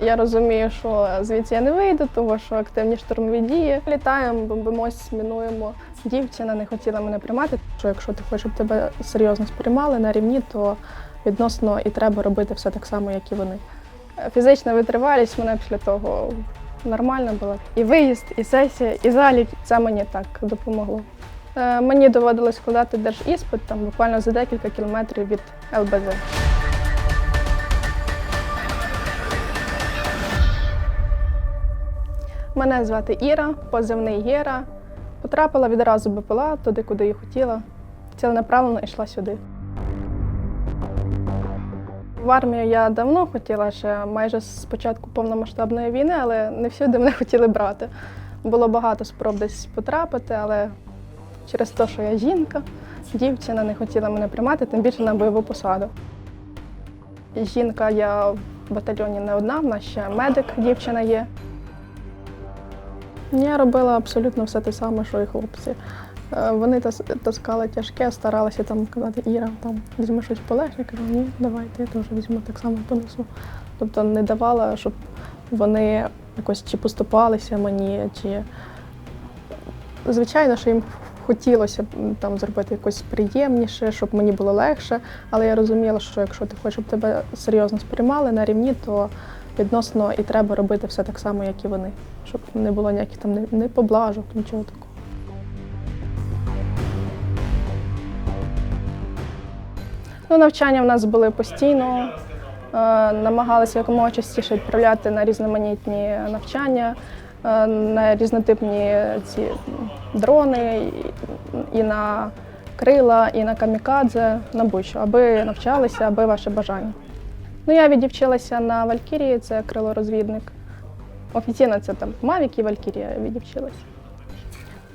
Я розумію, що звідси я не вийду, тому що активні штурмові дії. Літаємо, бомбимось, мінуємо. Дівчина не хотіла мене приймати. Що якщо ти хочеш, щоб тебе серйозно сприймали на рівні, то відносно і треба робити все так само, як і вони. Фізична витривалість мене після того нормальна була. І виїзд, і сесія, і залік. Це мені так допомогло. Е, Мені доводилось складати держіспит там буквально за декілька кілометрів від ЛБЗ. Мене звати Іра, позивний Єра. Потрапила відразу БПЛА туди, куди і хотіла. Ціленаправленно йшла сюди. В армію я давно хотіла ще майже з початку повномасштабної війни, але не всюди мене хотіли брати. Було багато спроб десь потрапити, але через те, що я жінка, дівчина не хотіла мене приймати, тим більше на бойову посаду. Жінка, я в батальйоні не одна, в нас ще медик, дівчина є. Я робила абсолютно все те саме, що і хлопці. Е, Вони таскали тяжке, старалися там казати, Іра, там візьми щось полегше. Я кажу, ні, давайте, я теж візьму так само понесу. Тобто не давала, щоб вони якось чи поступалися мені, чи звичайно, що їм хотілося б там зробити якось приємніше, щоб мені було легше. Але я розуміла, що якщо ти хочеш, щоб тебе серйозно сприймали на рівні, то відносно і треба робити все так само, як і вони, щоб не було ніяких там не, поблажок, нічого такого. Ну, навчання в нас були постійно. Е, Намагалися якомога частіше відправляти на різноманітні навчання, на різнотипні ці дрони, і- на крила, і на камікадзе, на будь-що, аби навчалися, аби ваше бажання. Ну, я відівчилася на Валькірії, це крилорозвідник. Офіційно це там Мавік і Валькірія відівчилася.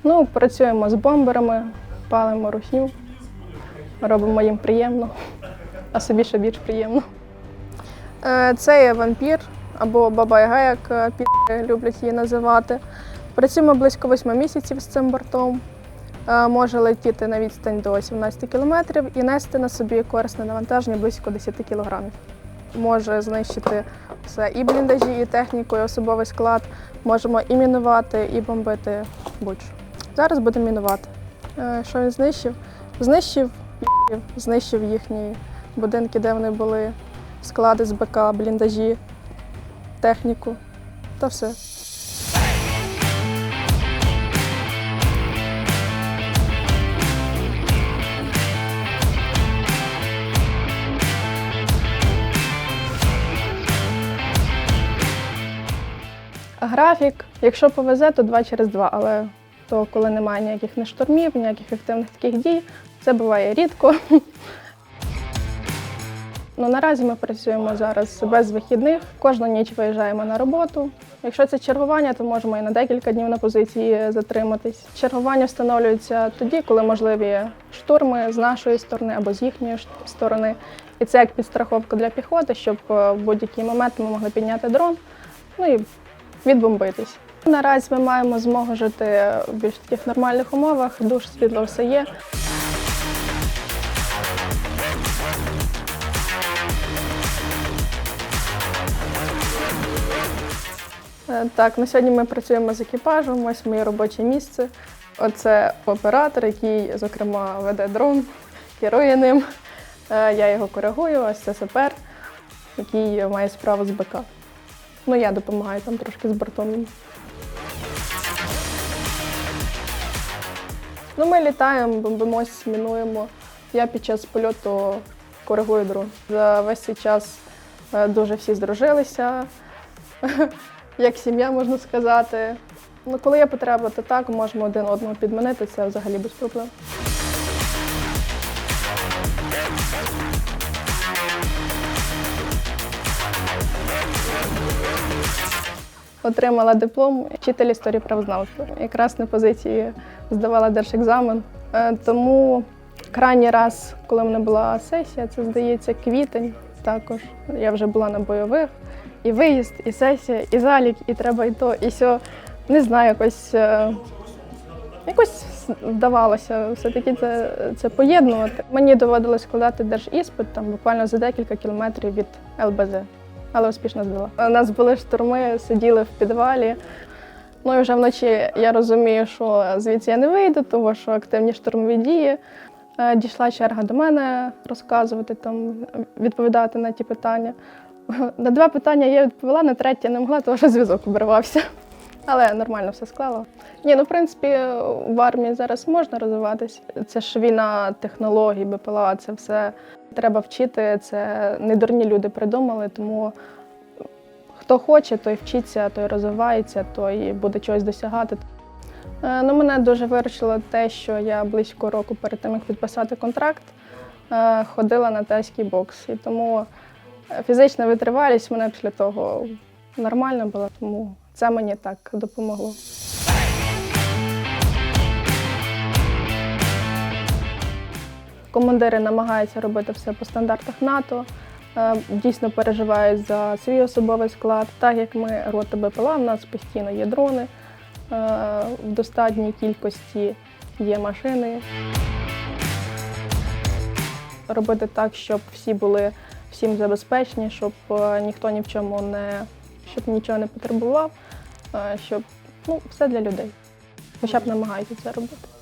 Ну, працюємо з бомберами, палимо русню, робимо їм приємно, а собі ще більш приємно. Е, Це є вампір або баба Яга, як е, пі***и люблять її називати. Працюємо близько 8 місяців з цим бортом. Е, Може летіти на відстань до 17 кілометрів і нести на собі корисне навантаження близько 10 кілограмів. Може знищити все і бліндажі, і техніку, і особовий склад. Можемо і мінувати, і бомбити будь-що. Зараз будемо мінувати. Е, Що він знищив? Знищив, знищив їхні будинки, де вони були, склади з БК, бліндажі, техніку та все. Графік, якщо повезе, то два через два, але то коли немає ніяких не штурмів, ніяких активних таких дій, це буває рідко. Ну, наразі ми працюємо зараз без вихідних. Кожну ніч виїжджаємо на роботу. Якщо це чергування, то можемо і на декілька днів на позиції затриматись. Чергування встановлюється тоді, коли можливі штурми з нашої сторони або з їхньої сторони. І це як підстраховка для піхоти, щоб е, в будь-який момент ми могли підняти дрон ну і відбомбитись. Наразі ми маємо змогу жити в більш таких нормальних умовах, душ, світло, все є. Е, Так, на сьогодні ми працюємо з екіпажем, ось моє робоче місце. Оце оператор, який, зокрема, веде дрон, керує ним. Е, Я його коригую, ось це сапер, який має справу з БК. Ну, я допомагаю там трошки з бортом. Ну, ми літаємо, бомбимось, мінуємо. Я під час польоту коригую дрон. За весь цей час е, дуже всі здружилися, як сім'я, можна сказати. Ну, коли є потреба, то так, можемо один одного підмінити, це взагалі без проблем. Отримала диплом вчитель історії правознавства. Якраз на позиції здавала держекзамен. Е, Тому крайній раз, коли в мене була сесія, це здається квітень також. Я вже була на бойових. І виїзд, і сесія, і залік, і треба і то, і сьо. Не знаю, якось, е, якось вдавалося все-таки це, це поєднувати. Мені доводилось складати держіспит там буквально за декілька кілометрів від ЛБЗ. але успішно здала. У нас були штурми, сиділи в підвалі. Ну і вже вночі я розумію, що звідси я не вийду, тому що активні штурмові дії. Е, Дійшла черга до мене розказувати, там, відповідати на ті питання. На два питання я відповіла, на третє не могла, тому що зв'язок обривався. Але нормально все склало. Ні, ну в принципі, в армії зараз можна розвиватись. Це ж війна технологій, БПЛА, це все треба вчити. Це не дурні люди придумали, тому хто хоче, той вчиться, той розвивається, той буде чогось досягати. Е, Ну, мене дуже виручило те, що я близько року перед тим, як підписати контракт, е, ходила на тайський бокс. І тому е, фізична витривалість мене після того нормально була, тому це мені так допомогло. Командири намагаються робити все по стандартах НАТО. Дійсно переживають за свій особовий склад. Так як ми рота БПЛА, в нас постійно є дрони, в достатній кількості є машини. Робити так, щоб всі були всім забезпечені, щоб е, ніхто ні в чому не щоб нічого не потребував, е, щоб ну, все для людей. Хоча б намагаються це робити.